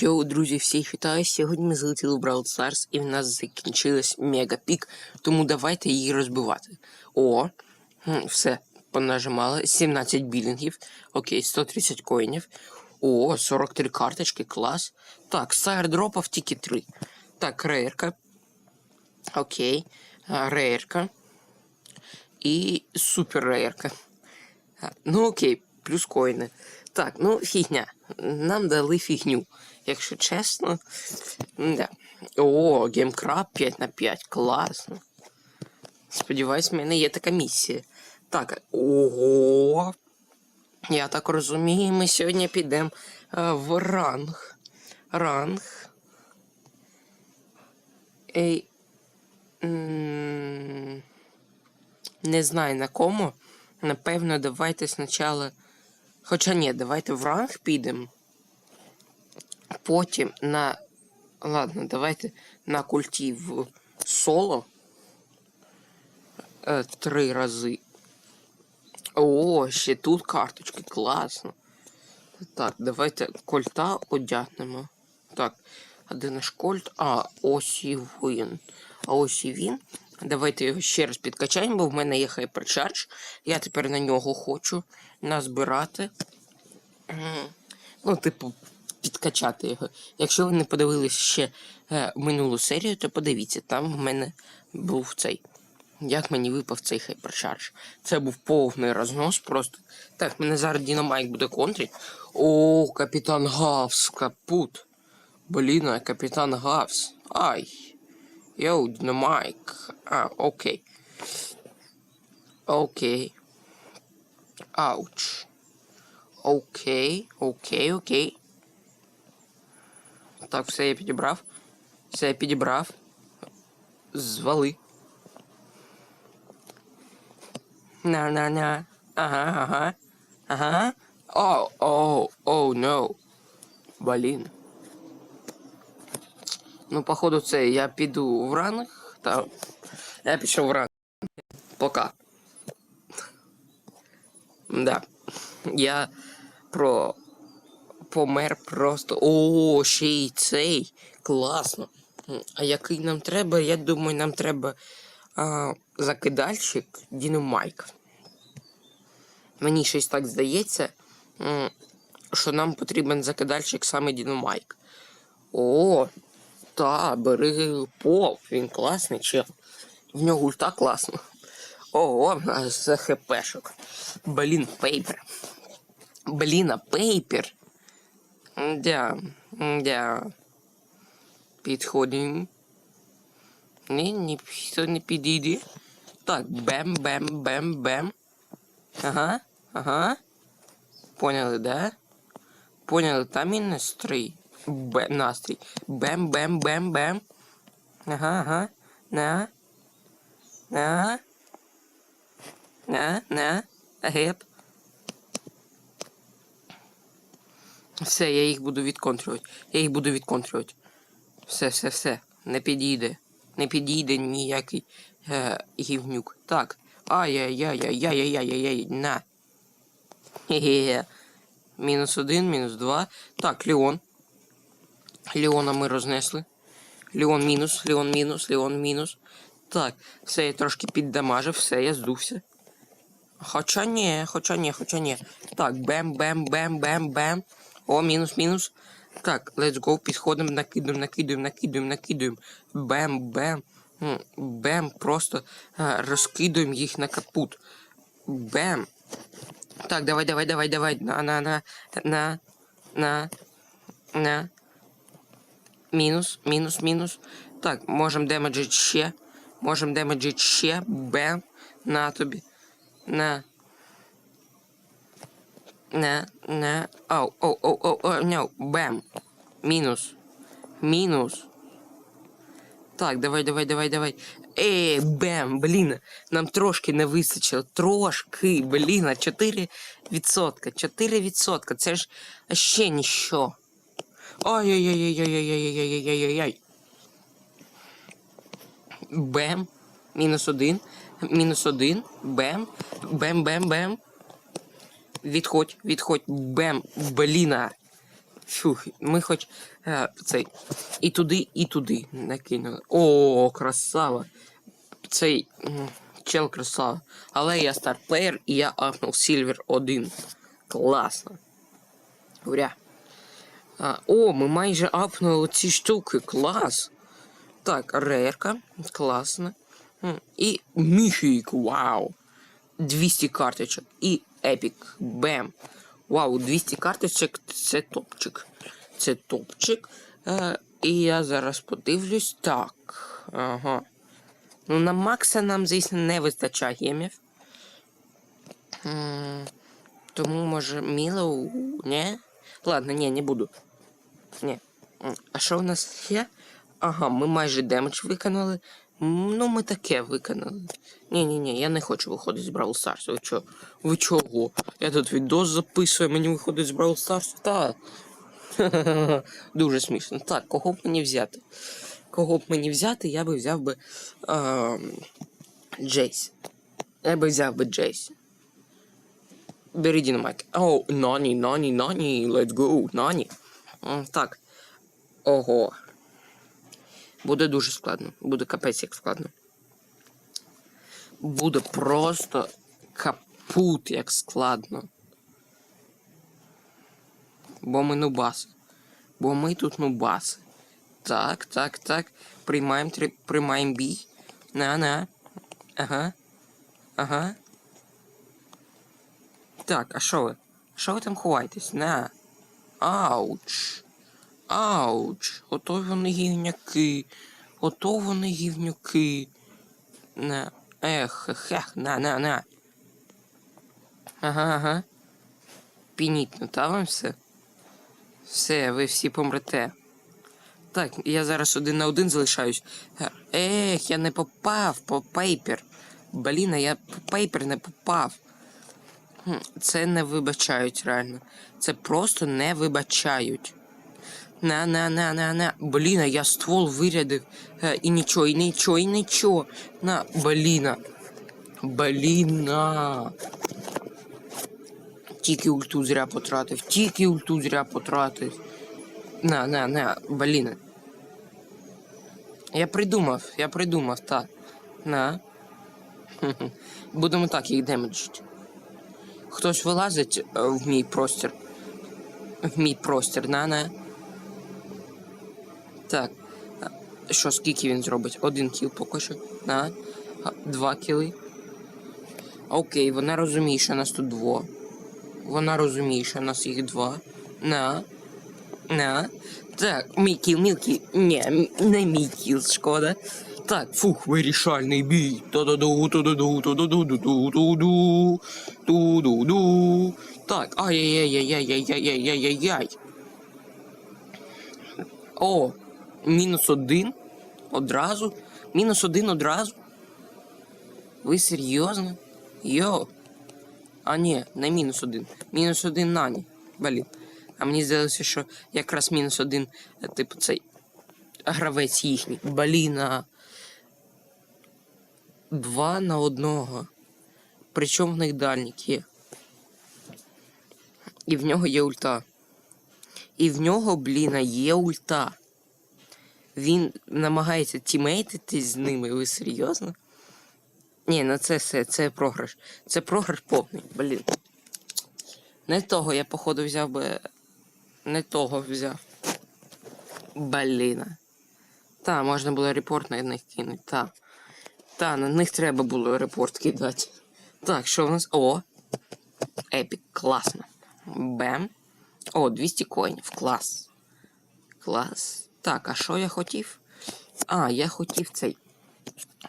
Йоу, друзі, всіх вітаю. Сьогодні ми залетіли в Brawl Stars і в нас закінчилась мегапік, тому давайте її розбивати. О, все, понажимали. 17 білінгів. Окей, 130 коїнів. О, 43 карточки, клас. Так, з тільки 3. Так, рейерка. Окей, рейерка. І супер рейерка. Ну окей, плюс коїни. Так, ну фігня. Нам дали фігню. Якщо чесно. Да. О, геймкраб 5 на 5. Класно. Сподіваюсь, в мене є така місія. Так, ого. Я так розумію, ми сьогодні підемо е, в ранг. Ранг. Ей. Не знаю на кому. Напевно, давайте спочатку. Хоча ні, давайте в ранг підемо. Потім на. Ладно, давайте на культі в соло. Е, три рази. О, ще тут карточки, класно. Так, давайте кольта одягнемо. Так, а де наш кольт? А, ось і він. А ось і він. Давайте його ще раз підкачаємо, бо в мене є хайперчардж. Я тепер на нього хочу назбирати. Ну, типу, підкачати його. Якщо ви не подивились ще е, минулу серію, то подивіться, там в мене був цей. Як мені випав цей хайперчардж. Це був повний рознос просто. Так, мене зараз Дінамайк буде контрить. О, капітан Гавс, капут. Блін, капітан Гавс. Ай. Йоу, Дінамайк. А, окей. Окей. Ауч. Окей, окей, окей. Так, все я підібрав. Все я підібрав. Звали. На-на-на. Ага, ага. Ага. О, о, о, no. Блін. Ну, походу, це я піду в ранг. Та... Я пішов в ранг. Пока. Да. Я про помер просто. О, ще й цей. Класно. А який нам треба? Я думаю, нам треба а, закидальщик Дінамайк. Мені щось так здається, що нам потрібен закидальщик саме Дінамайк. О, та, бери пол. Він класний чел. В нього ульта класно. Ого, з хпшок. Блін, пейпер. Блін, а пейпер. Да, да. Підходимо. Ні, ніхто не підійде. Так, бем, бем, бем, бем. Ага, ага. Поняли, да? Поняли, там і настрій. Бе, настрій. Бем, бем, бем, бем. Ага, ага. На. На. На, на. Геп. Все, я їх буду відконтрювати. Я їх буду відконтрювати. Все, все, все. Не підійде. Не підійде ніякий е, гівнюк. Так. Ай-яй-яй-яй-яй-яй-яй-яй. На. Хе-хе. Мінус один, мінус два. Так, Леон. Леона ми рознесли. Леон мінус, Леон мінус, Леон мінус. Так, все, я трошки піддамажив, все, я здувся. Хоча ні, хоча ні, хоча ні. Так, бем, О, мінус, мінус. Так, let's go, підходимо, накидуємо, накидуємо, накидуємо, накидуємо. Бем, бем. Бем, просто а, розкидуємо їх на капут. Бем. Так, давай, давай, давай, давай. На, на, на, на, на, на. Мінус, мінус, мінус. Так, можемо демеджити ще. Можемо демеджити ще. Бем. На тобі. На. На, на. Оу, оу, оу, оу, оу, no. Бем. Мінус. Мінус. Так, давай, давай, давай, давай. Ей, бем, блін. Нам трошки не вистачило. Трошки, блін, 4%. 4%. Це ж ще ніщо. Ой-ой-ой-ой-ой-ой-ой-ой-ой-ой-ой-ой. Бем. Мінус один. Мінус один. Бем. Бем, бем, бем. Відходь, відходь. Бем. Бліна. Фух, ми хоч е, цей і туди, і туди накинули. О, красава. Цей чел красава. Але я старплеєр і я апнув Сільвер 1. Класно. Уря. А, о, ми майже апнули ці штуки. Клас. Так, рейерка. Класно. І міфік, вау. 200 карточок. І епік. Бем. Вау, 200 карточок це топчик. Це топчик. Е, і я зараз подивлюсь. Так. Ага. Ну, на Макса нам, звісно, не вистачає гемів. Тому, може, Мілоу, не? Ладно, ні, не буду. Ні. А що в нас є? Ага, ми майже демедж виконали. Ну, ми таке виконали. Ні, ні, ні, я не хочу виходити з Brawl Stars. Ви чого? Ви чого? Я тут відос записую, мені виходить з Brawl Stars. Та. Дуже смішно. Так, кого б мені взяти? Кого б мені взяти, я би взяв би ем, Джейс. Я би взяв би Джейс. Бери динамайк. О, Нані, Нані, Нані, let's go, Нані. Так. Ого. Буде дуже складно. Буде капець як складно. Буде просто капут як складно. Бо ми нубаси. Бо ми тут нубаси. Так, так, так. Приймаємо три... приймаємо бій. На-на. Ага. Ага. Так, а що ви? Що ви там ховаєтесь? На. Ауч. Ауч. Ото вони гівняки. Ото вони гівнюки. На. Ех, ех, ех, на, на, на. Ага, ага. Пінітно, та вам все? Все, ви всі помрете. Так, я зараз один на один залишаюсь. Е, Ех, я не попав по пейпер. Блін, я по пейпер не попав. Це не вибачають реально. Це просто не вибачають. На, на, на, на, на. Блін, а я ствол вирядив. І нічого, і нічого, і нічого. На, бліна. Бліна. Тільки ульту зря потратив, тільки ульту зря потратив. На, на, на, блін. Я придумав, я придумав, так. На. Будемо так їх демеджити. Хтось вилазить е, в мій простір. В мій простір, на, на. Так. Що, скільки він зробить? Один кіл поки що. На. Два кіли. Окей, вона розуміє, що нас тут дво. Вона розуміє, що нас їх два. На. На. Так, мій кіл, мій кіл. Ні, не мій кіл, шкода. Так, фух, вирішальний бій. Та-да-ду, та-да-ду, та-да-ду, ду-ду-ду-ду, ту-ду-ду. Так, ай-яй-яй-яй-яй-яй-яй-яй-яй. О, мінус один. Одразу. Мінус один одразу. Ви серйозно? Йо. А ні, не мінус один. Мінус один нані. Блін. А мені здалося, що якраз мінус один, е, типу, цей гравець їхній. Блін. Два на одного. Причому в них дальник є. І в нього є ульта. І в нього, блін, є ульта. Він намагається тімейтитись з ними. Ви серйозно? Ні, ну це все, це програш. Це програш повний, блін. Не того я, походу, взяв би. Не того взяв. Блін. Та, можна було репорт на них кинути, та. Та, на них треба було репорт кидати. Так, що в нас? О! Епік, класно. Бем. О, 200 коїнів, клас. Клас. Так, а що я хотів? А, я хотів цей.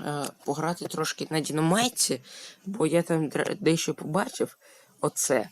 Е, пограти трошки на дінамайці, бо я там дещо побачив. Оце.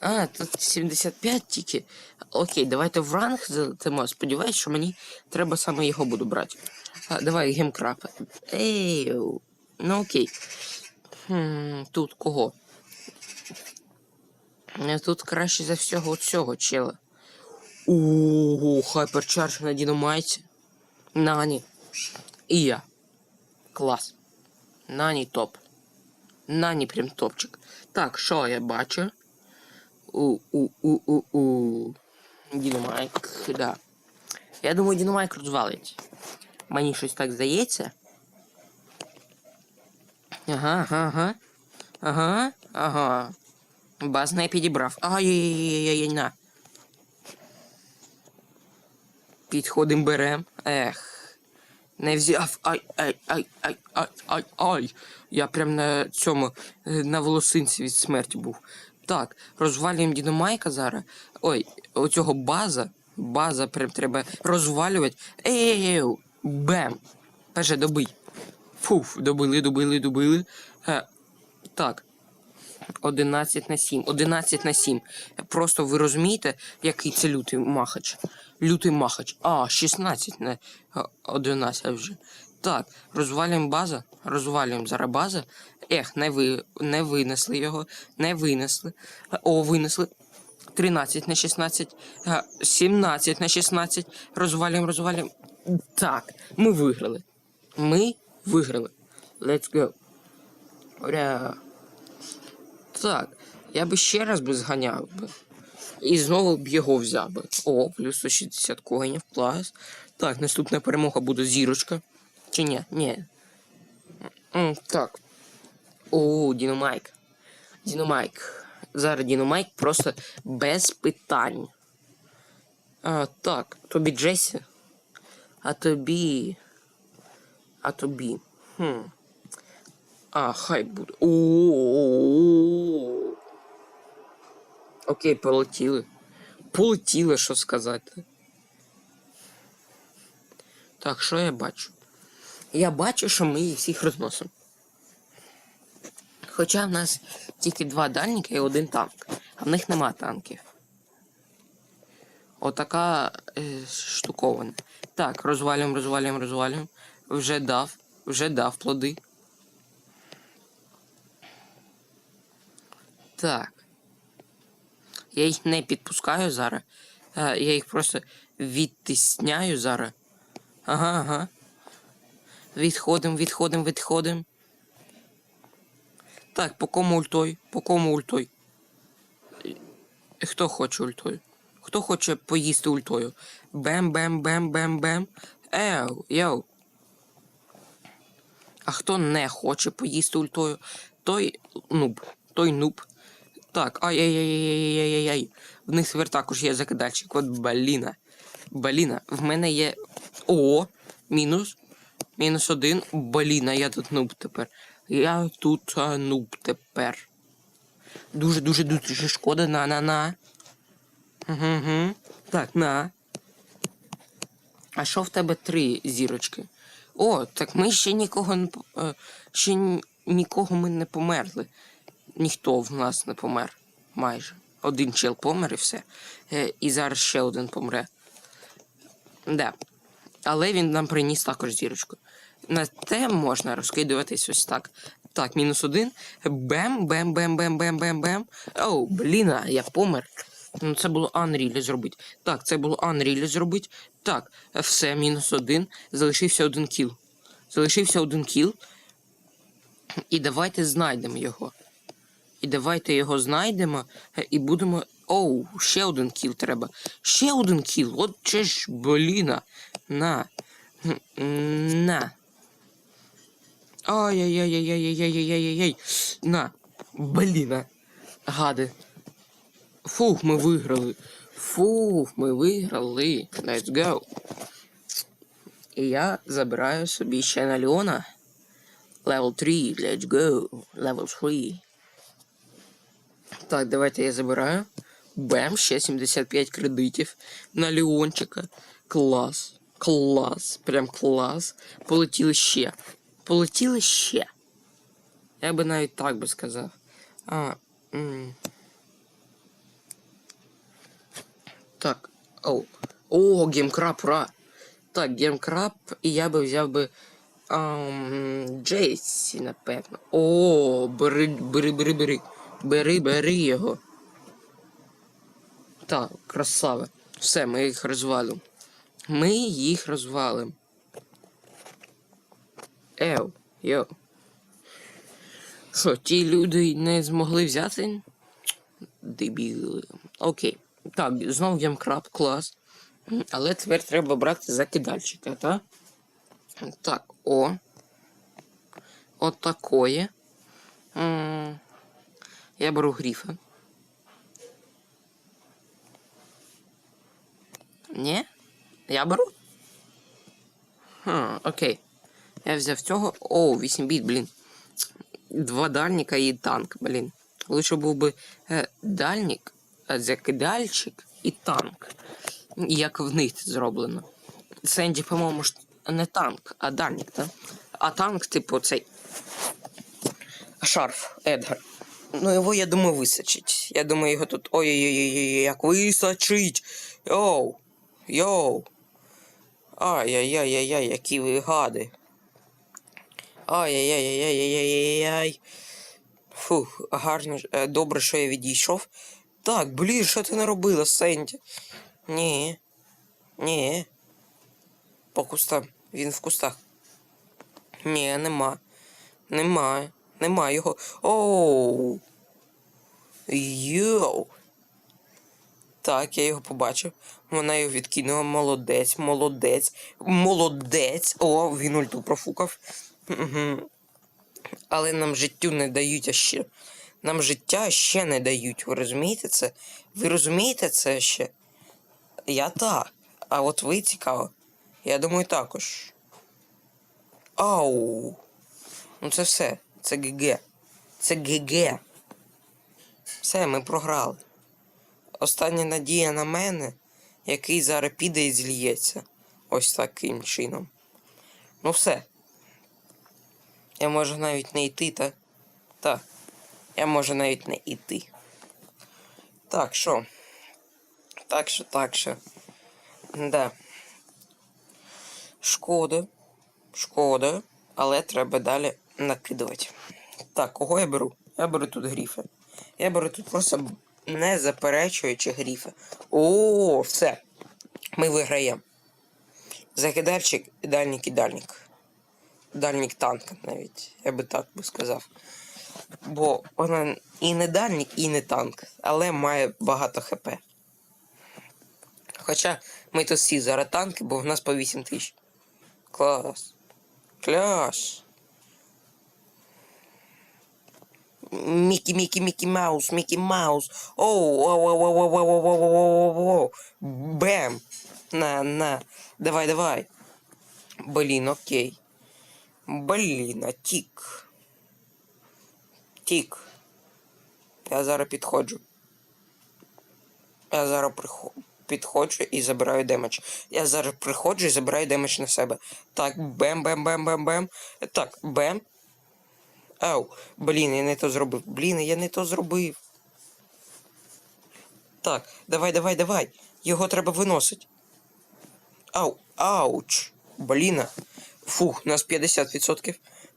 А, тут 75 тільки. Окей, давайте в ранг залетимо. Сподіваюсь, що мені треба саме його буду брати. А, давай гемкрап. Ей, ну окей. Хм, тут кого? Е, Тут краще за всього цього чела. Ого, хайперчардж на дінамайці. Нані. І я. Клас. Нані топ. Нані прям топчик. Так, що я бачу? У-у-у-у-у. Дінамайк, да. Я думаю, Дінамайк розвалить. Мені щось так здається. Ага, ага, ага. Ага, ага. Баз не підібрав. Ай-яй-яй-яй-яй, на. Підходим берем. Ех. Не взяв. Ай, ай, ай, ай, ай, ай, ай. Я прям на цьому, е, на волосинці від смерті був. Так, розвалюємо Дінамайка зараз. Ой, оцього база. База прям треба розвалювати. Ей, бем. Перше добий. Фуф, добили, добили, добили. Е, так. 11 на 7. 11 на 7. Просто ви розумієте, який це лютий махач. Лютий махач. А, 16 на 11 вже. Так, розвалюємо база. Розвалюємо зараз база. Ех, не ви не винесли його. Не винесли. О, винесли. 13 на 16. 17 на 16. Розвалюємо, розвалюємо. Так, ми виграли. Ми виграли. Let's go. Ура! Так, я би ще раз би зганяв би. І знову б його взяв би. О, плюс 160 коїнів, клас. Так, наступна перемога буде зірочка. Чи ні? Ні. Так. О, Діномайк. Діномайк. Зараз Діномайк просто без питань. А, так, тобі Джесі. А тобі. А тобі. Хм. А, хай буде. О-о-о-о. Окей, полетіли. Полетіли, що сказати. Так, що я бачу? Я бачу, що ми їх всіх розносимо. Хоча в нас тільки два дальніка і один танк, а в них нема танків. Отака е, штукована. Так, розвалюємо, розвалюємо, розвалюємо. Вже дав, вже дав плоди. Так. Я їх не підпускаю зараз. Е, Я їх просто відтисняю зараз. Ага, ага. Відходим, відходим, відходим. Так, по кому ультой? По кому ультой? Хто хоче ультою? Хто хоче поїсти ультою? Бем-бем-бем-бем-бем. Еу, йоу. А хто не хоче поїсти ультою, той нуб. Той нуб. Так, ай-яй-яй-яй-яй-яй-яй. В них тепер також є закидальчик. От баліна. Баліна. В мене є. О, мінус. Мінус один. Баліна, я тут нуб тепер. Я тут а, нуб тепер. Дуже, дуже, шкода. На, на, на. Угу. Так, на. А що в тебе три зірочки? О, так ми ще нікого не е, ще нікого ми не померли. Ніхто в нас не помер. Майже. Один чел помер і все. Е, і зараз ще один помре. Да. Але він нам приніс також зірочку. На те можна розкидуватись ось так. Так, мінус один. Бем, бем, бем, бем, бем, бем, бем. Оу, блін, а я помер. Ну, це було Unreal зробити. Так, це було Unreal зробити. Так, все, мінус один. Залишився один кіл. Залишився один кіл. І давайте знайдемо його. І давайте його знайдемо е, і будемо. Оу, ще один кіл треба. Ще один кіл. От че ж, бліна. На. На. Ай-яй-яй-яй-яй-яй-яй-яй-яй. На. Бліна. Гади. Фух, ми виграли. Фух, ми виграли. Let's go. І я забираю собі ще на Леона. Level 3, let's go. Level 3. Так, давайте я забираю. Бем, ще 75 кредитів на Леончика. Клас. Клас. Прям клас. Полетіли ще. Полетіли ще. Я би навіть так би сказав. А. М так. О. О, геймкраб, ура. Так, геймкраб, і я би взяв би. Ам, Джейсі, напевно. О, бери, бери, бери, бери. Бери, бери його. Так, красава. Все, ми їх розвалимо. Ми їх розвалимо. Ев, йо. Що, ті люди не змогли взяти? Дебіли. Окей. Так, знову гемкраб, клас. Але тепер треба брати закидальчика, так? Так, о. От такое. М, Я беру гріфа. Ні? Я беру? Хм, окей. Я взяв цього. О, 8 біт, блін. Два дальника і танк, блін. Лучше був би е, дальник, закидальчик і танк. Як в них зроблено. Сенді, по-моєму, не танк, а дальник, так? А танк, типу, цей. Шарф Едгар. Ну, його, я думаю, висачить. Я думаю, його тут. Ой-ой-ой, як висачить. Йоу. Йоу. Ай-яй-яй-яй-яй, які ви гади. Ай-яй-яй-яй-яй-яй-яй. Фух, гарно. е, Добре, що я відійшов. Так, блін, що ти наробила, Сенді? Ні. Ні. По кустам. Він в кустах. Ні, нема. Нема. Нема його. Оу. Йоу. Так, я його побачив. Вона його відкинула. Молодець, молодець, молодець. О, він ульту профукав. Угу. Але нам життю не дають а ще. Нам життя ще не дають. Ви розумієте це? Ви розумієте це ще? Я так. А от ви цікаво. Я думаю також. Ау. Ну це все. Це ГГ. Це ГГ. Все, ми програли. Остання надія на мене, який зараз піде і зліється. Ось таким чином. Ну все. Я можу навіть не йти, та. Так. Я можу навіть не йти. Так, що? Так що, так що. Да. Шкода. Шкода. Але треба далі накидувати. Так, кого я беру? Я беру тут гріфа. Я беру тут просто не заперечуючи гріфа. О, все. Ми виграємо. Закидальчик, дальник і дальник. Дальник танка навіть, я би так би сказав. Бо вона і не дальник, і не танк, але має багато хп. Хоча ми тут всі зараз танки, бо в нас по 8 тисяч. Клас. Клас. Мікі, Мікі, Мікі Маус, Мікі Маус. Оу, оу, оу, оу, оу, оу, оу, оу, оу, оу. Бем. На, на. Давай, давай. Блін, окей. Блін, а тік. Тік. Я зараз підходжу. Я зараз прихо... підходжу і забираю демедж. Я зараз приходжу і забираю демедж на себе. Так, бем, бем, бем, бем, бем. Так, бем. Ау, блін, я не то зробив. Блін, я не то зробив. Так, давай, давай, давай. Його треба виносити. Ау, ауч. Бліна. Фух, у нас 50%.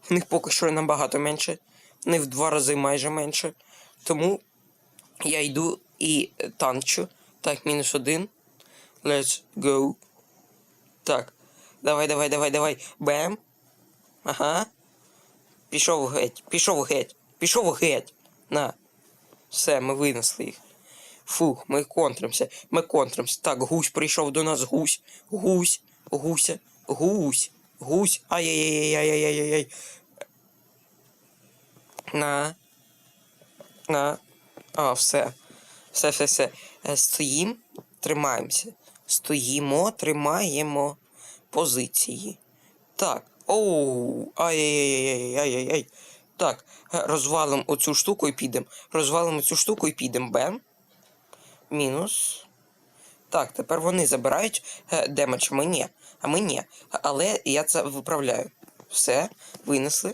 В них поки що набагато менше. В них в два рази майже менше. Тому я йду і танчу. Так, мінус один. Let's go. Так. Давай, давай, давай, давай. Бем. Ага. Пішов геть, пішов геть, пішов геть. На. Все, ми винесли їх. Фух, ми контримося, ми контримося. Так, гусь прийшов до нас, гусь, гусь, гуся, гусь, гусь. Ай-яй-яй-яй-яй-яй-яй. На. На. А, все. Все, все, все. Е, Стоїм, тримаємося. Стоїмо, тримаємо позиції. Так. Оу. Ай-яй-яй-яй-яй-яй. Так, е, розвалимо оцю штуку і підемо. Розвалимо цю штуку і підемо. Бем. Мінус. Так, тепер вони забирають е, демедж, ми ні. А ми ні. Але я це виправляю. Все, винесли.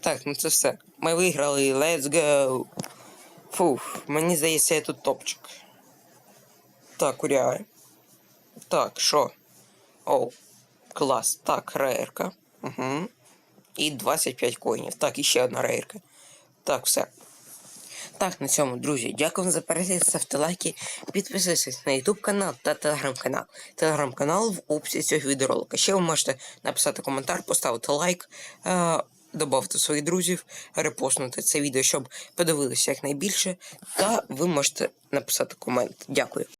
Так, ну це все. Ми виграли. Let's go. Фух, мені здається, я тут топчик. Так, уряй. Так, що? Оу. Клас. Так, рейерка. Угу. І 25 коїнів. Так, і ще одна рейерка. Так, все. Так, на цьому, друзі, дякую за перегляд, ставте лайки, підписуйтесь на YouTube канал та телеграм-канал. Телеграм-канал в описі цього відеоролика. Ще ви можете написати коментар, поставити лайк. Е, додавте своїх друзів, репостнути це відео, щоб подивилися якнайбільше, та ви можете написати комент. Дякую.